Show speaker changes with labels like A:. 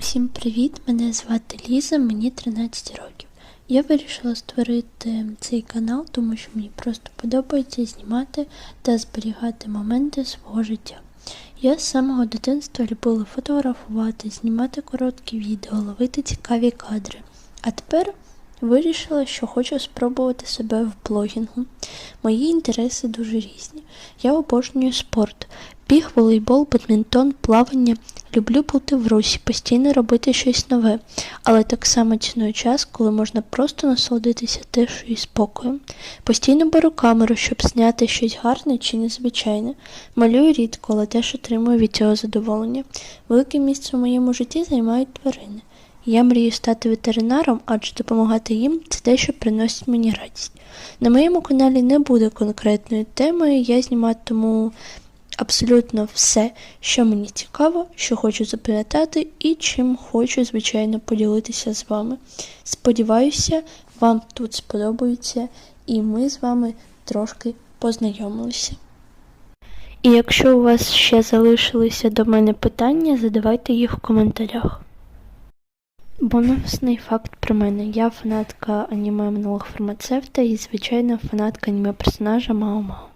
A: Усім привіт! Мене звати Ліза, мені 13 років. Я вирішила створити цей канал, тому що мені просто подобається знімати та зберігати моменти свого життя. Я з самого дитинства любила фотографувати, знімати короткі відео, ловити цікаві кадри. А тепер вирішила, що хочу спробувати себе в блогінгу. Мої інтереси дуже різні. Я обожнюю спорт, біг, волейбол, бадмінтон, плавання. Люблю бути в русі, постійно робити щось нове, але так само ціную час, коли можна просто насолодитися тишою і спокоєм. Постійно беру камеру, щоб зняти щось гарне чи незвичайне. Малюю рідко, але теж отримую від цього задоволення. Велике місце в моєму житті займають тварини. Я мрію стати ветеринаром, адже допомагати їм це те, що приносить мені радість. На моєму каналі не буде конкретної теми, я зніматиму абсолютно все, що мені цікаво, що хочу запам'ятати і чим хочу, звичайно, поділитися з вами. Сподіваюся, вам тут сподобається, і ми з вами трошки познайомилися. І якщо у вас ще залишилися до мене питання, задавайте їх в коментарях. Бонусний факт про мене. Я фанатка аніме минулого фармацевта і, звичайно, фанатка аніме персонажа Мао Мао.